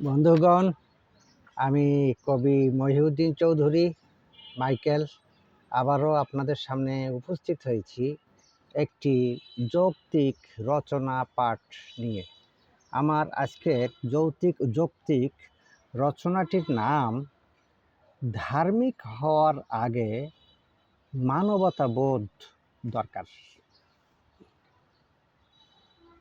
বন্ধুগণ, আমি কবি মহিউদ্দিন চৌধুরী, মাইকেল, আবারও আপনাদের সামনে উপস্থিত হয়েছি একটি যৌক্তিক রচনা পাঠ নিয়ে। আমার আজকের যৌক্তিক যৌক্তিক রচনাটির নাম, ধার্মিক হওয়ার আগে মানবতাবোধ দরকার।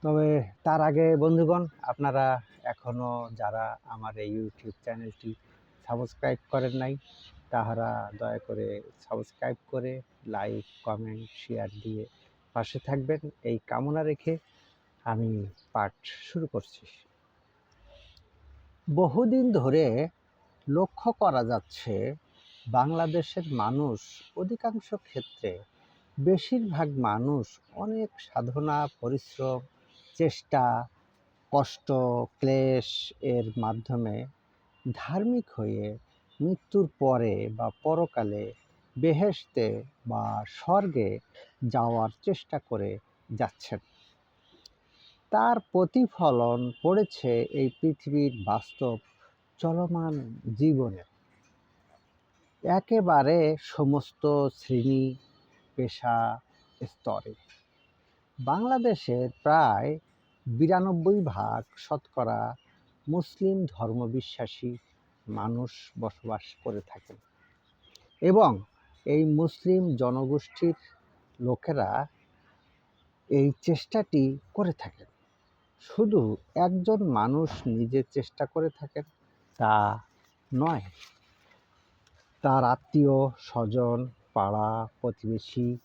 তবে তার আগে বন্ধুগণ, আপনারা এখনও যারা আমার এই ইউটিউব চ্যানেলটি সাবস্ক্রাইব করেন নাই, তাহারা দয়া করে সাবস্ক্রাইব করে লাইক কমেন্ট শেয়ার দিয়ে পাশে থাকবেন। এই কামনা রেখে আমি পাঠ শুরু করছি। বহুদিন ধরে লক্ষ্য করা যাচ্ছে, বাংলাদেশের মানুষ অধিকাংশ ক্ষেত্রে বেশিরভাগ মানুষ অনেক সাধনা, পরিশ্রম, চেষ্টা কষ্ট, ক্লেশ এর মাধ্যমে ধার্মিক হয়ে মৃত্যুর পরে বা পরকালে বেহেশতে বা স্বর্গে যাওয়ার চেষ্টা করে যাচ্ছেন। তার প্রতিফলন পড়েছে এই পৃথিবীর বাস্তব চলমান জীবনে। একেবারে সমস্ত শ্রেণি, পেশা, স্তরে। বাংলাদেশের প্রায় বিরানব্বই ভাগ শতকরা মুসলিম ধর্মবিশ্বাসী মানুষ বসবাস করে থাকেন এবং এই মুসলিম জনগোষ্ঠীর লোকেরা এই চেষ্টাটি করে থাকেন। শুধু একজন মানুষ নিজে চেষ্টা করে থাকেন, তা নয়। তার আত্মীয়, স্বজন, পাড়া, প্রতিবেশী,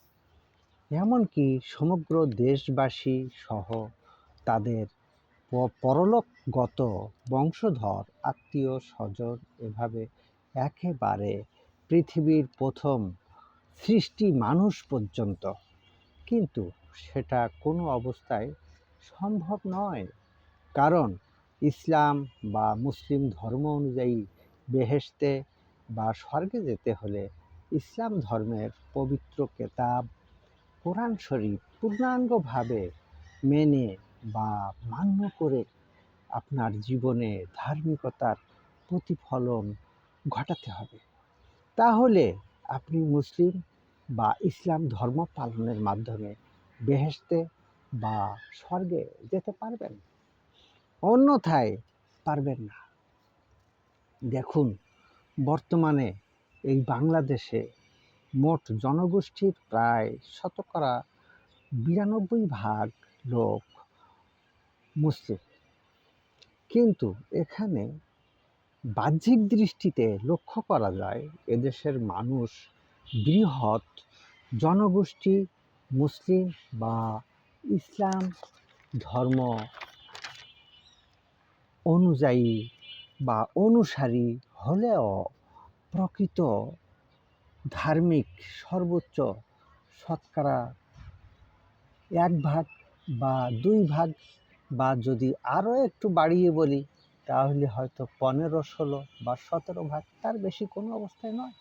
এমনকি সমগ্র দেশবাসী সহ তাদের পরলোকগত বংশধর, আত্মীয় স্বজন এভাবে একেবারে পৃথিবীর প্রথম সৃষ্টি মানুষ পর্যন্ত। কিন্তু সেটা কোনো অবস্থায় সম্ভব নয়। কারণ ইসলাম বা মুসলিম ধর্ম অনুযায়ী বেহেশতে বা স্বর্গে যেতে হলে ইসলাম ধর্মের পবিত্র কেতাব, কোরআন শরীফ পূর্ণাঙ্গভাবে মেনে বা মান্য করে আপনার জীবনে ধার্মিকতার প্রতিফলন ঘটাতে হবে। তাহলে আপনি মুসলিম বা ইসলাম ধর্ম পালনের মাধ্যমে বেহেশতে বা স্বর্গে যেতে পারবেন। অন্যথায় পারবেন না। দেখুন, বর্তমানে এই বাংলাদেশে মোট জনগোষ্ঠীর প্রায় শতকরা বিরানব্বই ভাগ লোক মুসলিম। কিন্তু এখানে বাহ্যিক দৃষ্টিতে লক্ষ্য করা যায়, এদেশের মানুষ বৃহৎ জনগোষ্ঠী, মুসলিম বা ইসলাম ধর্ম অনুযায়ী বা অনুসারী হলেও প্রকৃত ধার্মিক সর্বোচ্চ শতকরা এক ভাগ বা দুই ভাগ বা যদি আরও একটু বাড়িয়ে বলি, তাহলে হয়তো পনেরো, ষোলো বা সতেরো ভাগ তার বেশি কোনো অবস্থায় নয়।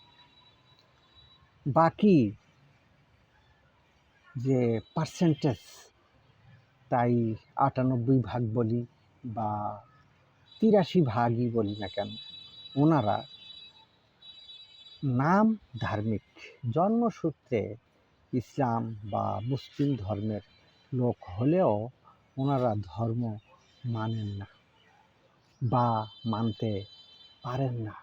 বাকি যে পার্সেন্টেজ তাই আটানব্বই ভাগ বলি বা তিরাশি ভাগই বলি না কেন, ওনারা নাম ধার্মিক, জন্মসূত্রে ইসলাম বা মুসলিম ধর্মের লোক হলেও ওনারা ধর্ম মানেন না বা মানতে পারেন না।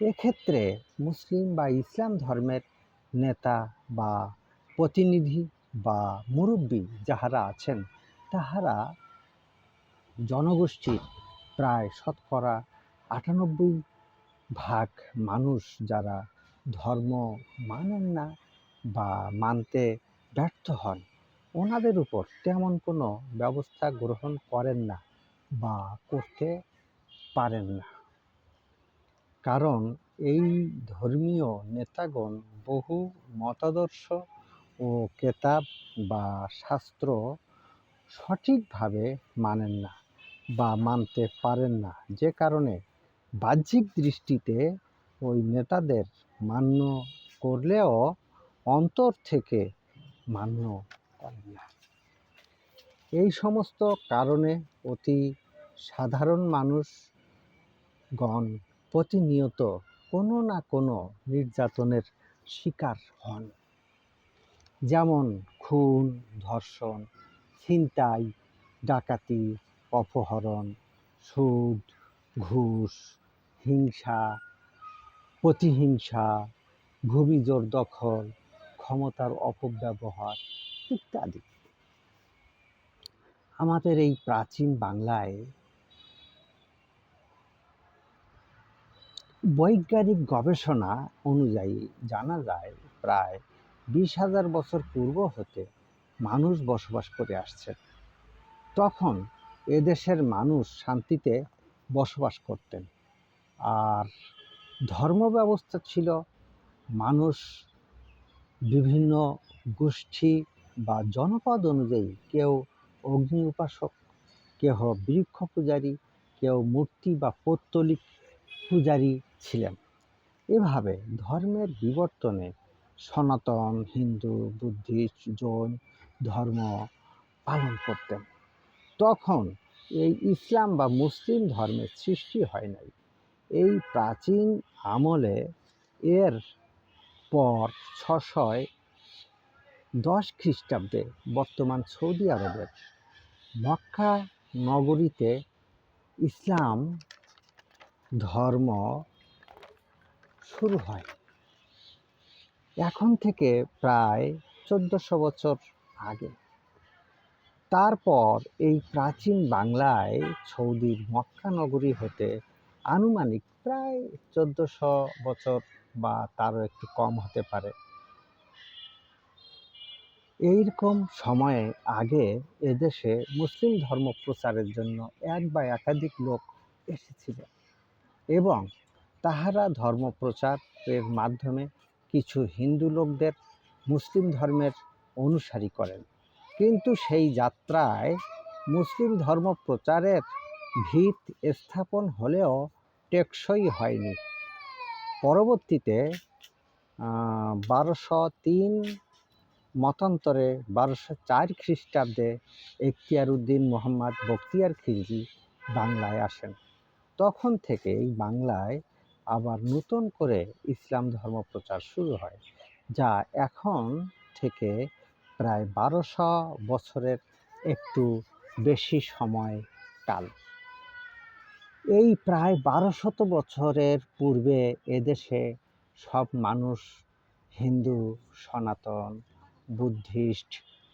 এক্ষেত্রে মুসলিম বা ইসলাম ধর্মের নেতা বা প্রতিনিধি বা মুরব্বী যাহারা আছেন, তাহারা জনগোষ্ঠীর প্রায় শতকরা আটানব্বই ভাগ মানুষ যারা ধর্ম মানেন না বা মানতে ব্যর্থ হন ওনাদের উপর তেমন কোনো ব্যবস্থা গ্রহণ করেন না বা করতে পারেন না। কারণ এই ধর্মীয় নেতাগণ বহু মতাদর্শ ও কেতাব বা শাস্ত্র সঠিকভাবে মানেন না বা মানতে পারেন না। যে কারণে বাহ্যিক দৃষ্টিতে ওই নেতাদের মান্য করলেও অন্তর থেকে মান্য এই সমস্ত কারণে অতি সাধারণ মানুষ গণ প্রতিনিয়ত কোনো না কোনো নির্যাতনের শিকার হন। যেমন খুন, ধর্ষণ, ছিনতাই, ডাকাতি, অপহরণ, সুদ, ঘুষ, হিংসা, প্রতিহিংসা, ভূমি জোর দখল, ক্ষমতার অপব্যবহার ইত্যাদি। আমাদের এই প্রাচীন বাংলায় বৈজ্ঞানিক গবেষণা অনুযায়ী জানা যায়, প্রায় বিশ হাজার বছর পূর্ব হতে মানুষ বসবাস করে আসছে। তখন এদেশের মানুষ শান্তিতে বসবাস করতেন। আর ধর্ম ব্যবস্থা ছিল, মানুষ বিভিন্ন গোষ্ঠী বা জনপদ অনুযায়ী কেউ অগ্নি উপাসক, কেহ বৃক্ষ পূজারী, কেউ মূর্তি বা পৌত্তলিক পূজারী ছিলেন। এভাবে ধর্মের বিবর্তনে সনাতন, হিন্দু, বুদ্ধিস্ট, জৈন ধর্ম পালন করতেন। তখন এই ইসলাম বা মুসলিম ধর্মের সৃষ্টি হয় নাই। এই প্রাচীন আমলে এর পর ছশয় দশ খ্রিস্টাব্দে বর্তমান সৌদি আরবের মক্কা নগরীতে ইসলাম ধর্ম শুরু হয়। এখন থেকে প্রায় চোদ্দশো বছর আগে। তারপর এই প্রাচীন বাংলায় সৌদির মক্কা নগরী হতে আনুমানিক প্রায় চোদ্দশো বছর বা তারও একটু কম হতে পারে। এইরকম সময়ে আগে এদেশে মুসলিম ধর্ম প্রচারের জন্য এক বা একাধিক লোক এসেছিল এবং তাহারা ধর্ম প্রচারের মাধ্যমে কিছু হিন্দু লোকদের মুসলিম ধর্মের অনুসারী করেন। কিন্তু সেই যাত্রায় মুসলিম ধর্ম প্রচারের ভিত স্থাপন হলেও টেকসই হয়নি। পরবর্তীতে বারোশো তিন মতান্তরে বারোশো চার খ্রিস্টাব্দে এখতিয়ার উদ্দিন মোহাম্মদ বখতিয়ার খিলজি বাংলায় আসেন। তখন থেকে এই বাংলায় আবার নতুন করে ইসলাম ধর্ম প্রচার শুরু হয়, যা এখন থেকে প্রায় বারোশো বছরের একটু বেশি সময় কাল। এই প্রায় বারোশত বছরের পূর্বে এদেশে সব মানুষ হিন্দু, সনাতন বুদ্ধিস্ট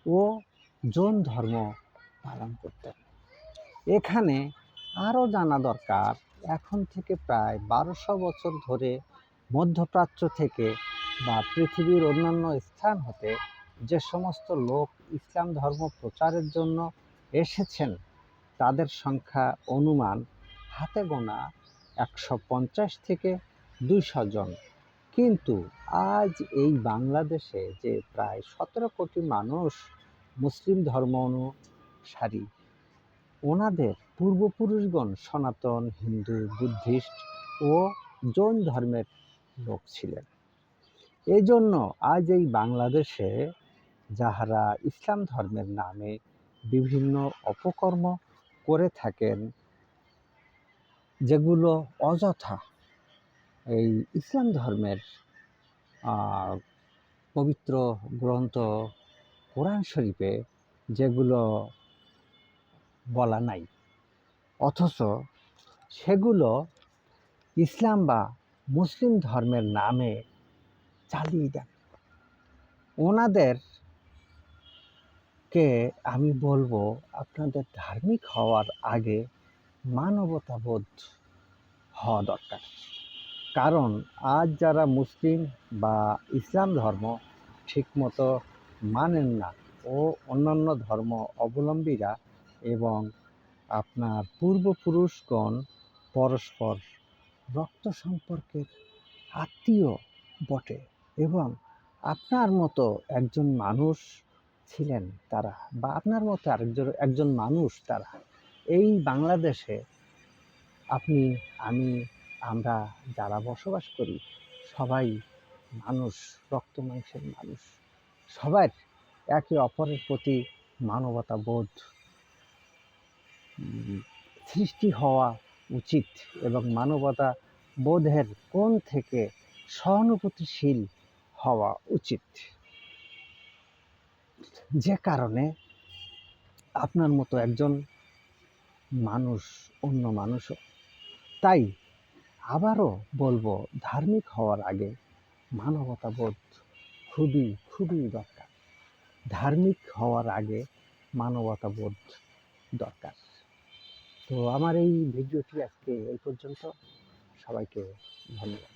ও জৈন ধর্ম পালন করতেন। এখানে আরও জানা দরকার, এখন থেকে প্রায় বারোশো বছর ধরে মধ্যপ্রাচ্য থেকে বা পৃথিবীর অন্যান্য স্থান হতে যে সমস্ত লোক ইসলাম ধর্ম প্রচারের জন্য এসেছেন, তাদের সংখ্যা অনুমান হাতে গোনা একশো পঞ্চাশ থেকে দুইশো জন। কিন্তু আজ এই বাংলাদেশে যে প্রায় সতেরো কোটি মানুষ মুসলিম ধর্ম অনুসারী, ওনাদের পূর্বপুরুষগণ সনাতন, হিন্দু, বুদ্ধিস্ট ও জৈন ধর্মের লোক ছিলেন। এই জন্য আজ এই বাংলাদেশে যাহারা ইসলাম ধর্মের নামে বিভিন্ন অপকর্ম করে থাকেন, যেগুলো অযথা এই ইসলাম ধর্মের পবিত্র গ্রন্থ কোরআন শরীফে যেগুলো বলা নাই, অথচ সেগুলো ইসলাম বা মুসলিম ধর্মের নামে চালিয়ে দেন ওনাদেরকে আমি বলব, আপনাদের ধার্মিক হওয়ার আগে মানবতাবোধ হওয়া দরকার। কারণ আজ যারা মুসলিম বা ইসলাম ধর্ম ঠিকমতো মানেন না ও অন্যান্য ধর্ম অবলম্বীরা এবং আপনার পূর্বপুরুষগণ পরস্পর রক্ত সম্পর্কের আত্মীয় বটে এবং আপনার মতো একজন মানুষ ছিলেন তারা বা আপনার মতো আরেকজন, একজন মানুষ তারা। এই বাংলাদেশে আপনি, আমি আমরা যারা বসবাস করি, সবাই মানুষ, রক্ত মাংসের মানুষ। সবার একে অপরের প্রতি মানবতা বোধ সৃষ্টি হওয়া উচিত এবং মানবতা বোধের কোণ থেকে সহানুভূতিশীল হওয়া উচিত। যে কারণে আপনার মতো একজন মানুষ, অন্য মানুষও, তাই আবারও বলব, ধার্মিক হওয়ার আগে মানবতাবোধ খুবই খুবই দরকার। ধার্মিক হওয়ার আগে মানবতাবোধ দরকার। তো আমার এই ভিডিওটি আজকে এই পর্যন্ত। সবাইকে ধন্যবাদ।